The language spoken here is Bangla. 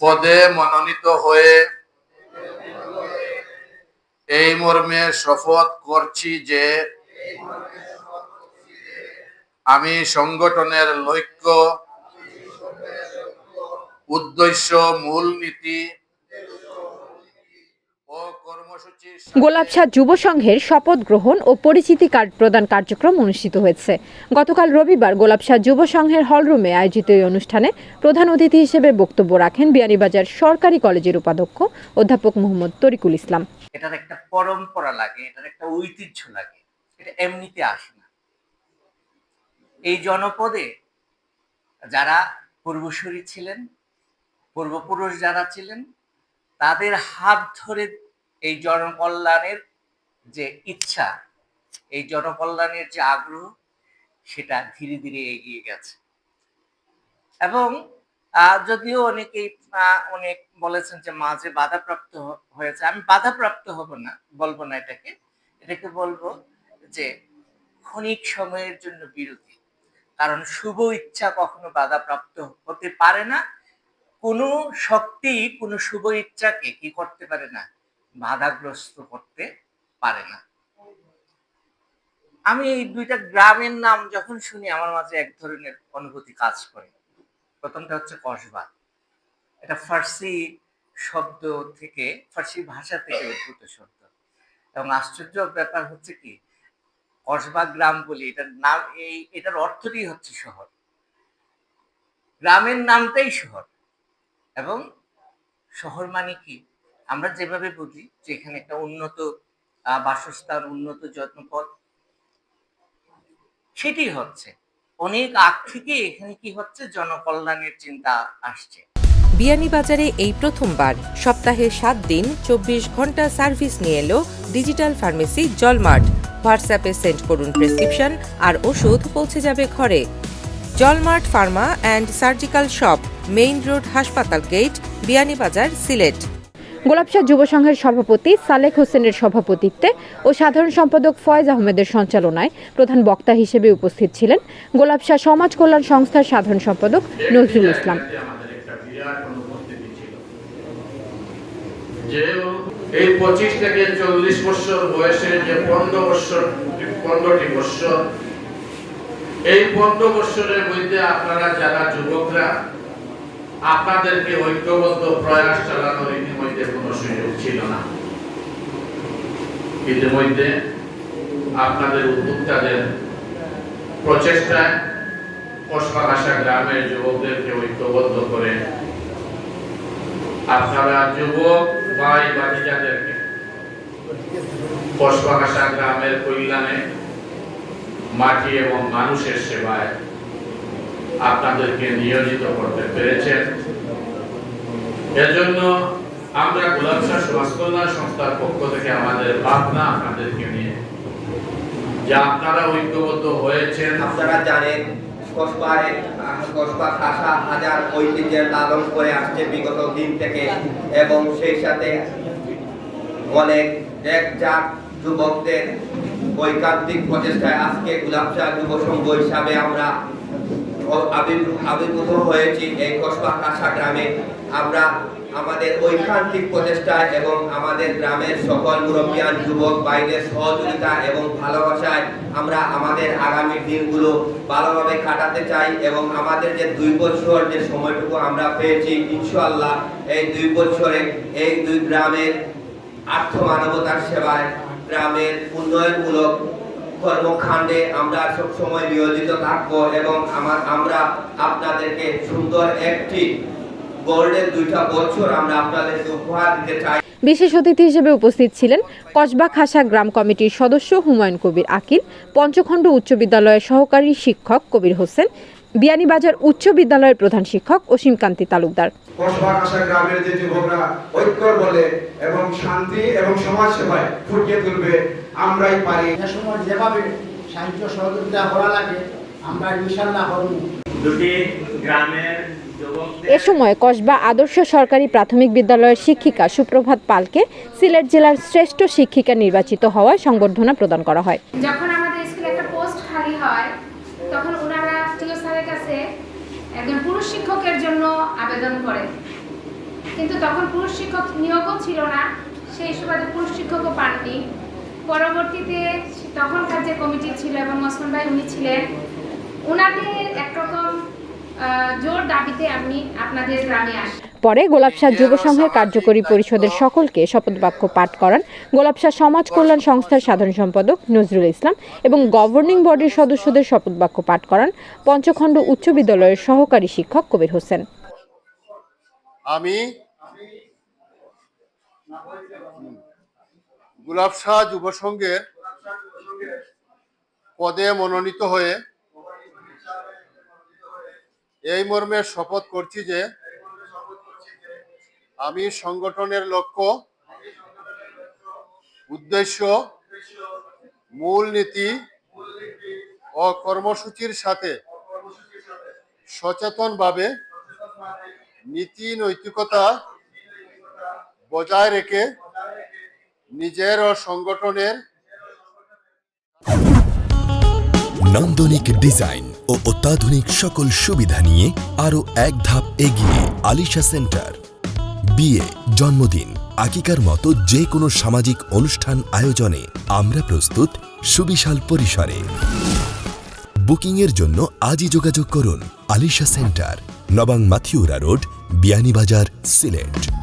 পদে মনোনীত হয়ে এই মর্মে শপথ করছি যে আমি সংগঠনের লক্ষ্য উদ্দেশ্য মূলনীতি কর্মসূচি গোলাপশাহ যুব সংঘের শপথ গ্রহণ ও পরিচিতি কার্ড প্রদান কার্যক্রম অনুষ্ঠিত হয়েছে। গতকাল রবিবার গোলাপশাহ যুব সংঘের হলরুমে আয়োজিত এই অনুষ্ঠানে প্রধান অতিথি হিসেবে বক্তব্য রাখেন বিয়ানীবাজার সরকারি কলেজের উপাধ্যক্ষ অধ্যাপক মোহাম্মদ তরিকুল ইসলাম। এটার একটা পরম্পরা লাগে এটার একটা ঐতিহ্য লাগে এটা এমনিতে আসে না। এই জনপদে যারা পূর্বসূরি ছিলেন পূর্বপুরুষ যারা ছিলেন তাদের হাত ধরে এই জনকল্যাণের যে ইচ্ছা, এই জনকল্যাণের যে আগ্রহ, সেটা ধীরে ধীরে এগিয়ে গেছে। এবং যদিও অনেকেই অনেক বলেছেন যে মাঝে বাধাপ্রাপ্ত হয়েছে। আমি বাধাপ্রাপ্ত হব না, বলব না এটাকে। এটাকে বলব যে ক্ষণিক সময়ের জন্য বিরতি। কারণ শুভ ইচ্ছা কখনো বাধাপ্রাপ্ত হতে পারে না কোনো শক্তি, কোনো শুভ ইচ্ছাকে কি করতে পারে না? বাধাগ্রস্ত করতে পারে না। আমি এই দুইটা গ্রামের নাম যখন শুনি, আমার মাঝে এক ধরনের অনুভূতি কাজ করে। প্রথমটা হচ্ছে কসবা। এটা ফার্সি শব্দ থেকে, ফার্সি ভাষা থেকে উদ্ভূত শব্দ। এবং আশ্চর্য ব্যাপার হচ্ছে কি, কসবা গ্রাম বলি, এটার নাম, এই, এটার অর্থটি হচ্ছে শহর। গ্রামের নামটাই শহর। এবং শহর মানে কি? আমরা যেভাবে বুঝি যে এখানে একটা উন্নত বাসস্থান, উন্নত জনপদ সেটি হচ্ছে অনেক আগ থেকে এখানে কি হচ্ছে? জনকল্যাণের চিন্তা আসছে। বিয়ানীবাজারে এই প্রথমবার সপ্তাহে সাত দিন চব্বিশ ঘণ্টা সার্ভিস নিয়ে এলো ডিজিটাল ফার্মেসি জলমার্ট। হোয়াটসঅ্যাপে সেন্ড করুন প্রেসক্রিপশন আর ওষুধ পৌঁছে যাবে ঘরে। Jalmart pharma and surgical shop. Main road হাসপাতাল গেট বিয়ানীবাজার সিলেট। গোলাপশাহ যুব সংঘের সভাপতি সালেক হোসেনের সভাপতিত্বে ও সাধারণ সম্পাদক ফয়েজ আহমেদের সঞ্চালনায় প্রধান বক্তা হিসেবে উপস্থিত ছিলেন গোলাপশাহ সমাজ কল্যাণ সংস্থার সাধারণ সম্পাদক নজরুল ইসলাম। যে এই পঁচিশ থেকে চল্লিশ বছর বয়সে যে পনেরো বছর পনেরোটি বছর এই পনেরো বছরের মধ্যে আপনারা যারা যুবকরা আপনাদেরকে ঐক্যবদ্ধ প্রয়াস চালানোর ইতিমধ্যে কোনো সুযোগ ছিল না। ইতিমধ্যে আপনাদের উদ্যোক্তাদের প্রচেষ্টায় কসবাঘাসা গ্রামের যুবকদেরকে ঐক্যবদ্ধ করে আপনারা যুবক, ভাই বাতিজাদেরকে কসবাঘাসা গ্রামের কল্যাণে মাটি এবং মানুষের সেবায় আপনাদেরকে নিয়োজিত করতে পেরেছেন। এজন্য আমরা গোলাপশাহ সমাজ কল্যাণ সংস্থার পক্ষ থেকে আমাদের ভাবনা আপনাদেরকে নিয়ে। যে আপনারা ঐক্যবদ্ধ হয়েছেন। আপনারা জানেন, কসবার, কসবা হাজার ঐতিহ্যের লালন করে আসছে বিগত দিন থেকে এবং সেই সাথে অনেক এক যুবকদের ঐকান্তিক প্রচেষ্টায় আজকে গুলাবশাহ যুব সংঘ হিসাবে আমরা আবির্ভূত হয়েছি এই কসবা খাসা গ্রামে। আমরা আমাদের ঐকান্তিক প্রচেষ্টায় এবং আমাদের গ্রামের সকল মুরব্বিয়ান, যুবক ভাইদের সহযোগিতা এবং ভালোবাসায় আমরা আমাদের আগামী দিনগুলো ভালোভাবে কাটাতে চাই এবং আমাদের যে দুই বছর যে সময়টুকু আমরা পেয়েছি, ইনশাআল্লাহ এই দুই বছরে এই দুই গ্রামের আর্থ মানবতার সেবায় গ্রামের উন্নয়নমূলক কর্মকাণ্ডে আমরা সব সময় নিয়োজিত থাকব এবং আমার, আমরা আপনাদেরকে সুন্দর একটি গোল্ডের দুইটা বছর আমরা আপনাদেরকে উপহার দিতে চাই। বিশেষ অতিথি হিসেবে উপস্থিত ছিলেন কসবা খাসা গ্রাম কমিটির সদস্য হুমায়ুন কবির আকিল, পঞ্চখণ্ড উচ্চ বিদ্যালয়ের সহকারী শিক্ষক কবির হোসেন বিয়ানীবাজার উচ্চ বিদ্যালয়ের প্রধান শিক্ষক অসীম কান্তি তালুকদার। কসবা গ্রামের যে যুবকরা ঐক্য বলে এবং শান্তি এবং সমাজ সেবায় ফুটিয়ে তুলবে আমরাই পারি। এ সময় যেভাবে সাহায্য সহযোগিতা করা লাগে আমরা ইনশাল্লাহ করব। দুটি গ্রামের এ সময় কসবা আদর্শ সরকারি প্রাথমিক বিদ্যালয়ের শিক্ষিকা সুপ্রভাত পালকে সিলেট জেলার শ্রেষ্ঠ শিক্ষিকা নির্বাচিত হওয়ায় সংবর্ধনা প্রদান করা হয়। যখন আমাদের স্কুলে একটা পোস্ট খালি হয় একজন পুরুষ শিক্ষকের জন্য আবেদন করে। কিন্তু তখন পুরুষ শিক্ষক নিয়োগও ছিল না, সেই সুবাদে পুরুষ শিক্ষকও পাননি। পরবর্তীতে তখনকার যে কমিটি ছিল এবং মসমান ভাই উনি ছিলেন ওনাদের একরকম জোর দাবিতে আমি আপনাদের গ্রামে আসি পরে গোলাপশাহ যুব সংঘের কার্যকরী পরিষদের সকলকে শপথ বাক্য পাঠ করান গোলাপশাহ সমাজ কল্যাণ সংস্থার সাধারণ সম্পাদক নজরুল ইসলাম এবং গভর্নিং বডির সদস্যদের শপথ বাক্য পাঠ করান পঞ্চখণ্ড উচ্চ বিদ্যালয়ের সহকারী শিক্ষক কবির হোসেন। আমি গুলাব শাহ যুব সংঘের পদে মনোনীত হয়ে এই মর্মে শপথ করছি যে আমি সংগঠনের লক্ষ্য, উদ্দেশ্য মূল নীতি ও কর্মসূচির সাথে সচেতনভাবে নীতি নৈতিকতা বজায় রেখে নিজের ও সংগঠনের নান্দনিক ডিজাইন ও অত্যাধুনিক সকল সুবিধা নিয়ে আরও এক ধাপ এগিয়ে আলিশা সেন্টার। বিয়ে, জন্মদিন আকিকার মতো যে কোনো সামাজিক অনুষ্ঠান আয়োজনে আমরা প্রস্তুত সুবিশাল পরিসরে। বুকিংয়ের জন্য আজই যোগাযোগ করুন আলিশা সেন্টার, নবাং মাথিউরা রোড, বিয়ানীবাজার, সিলেট।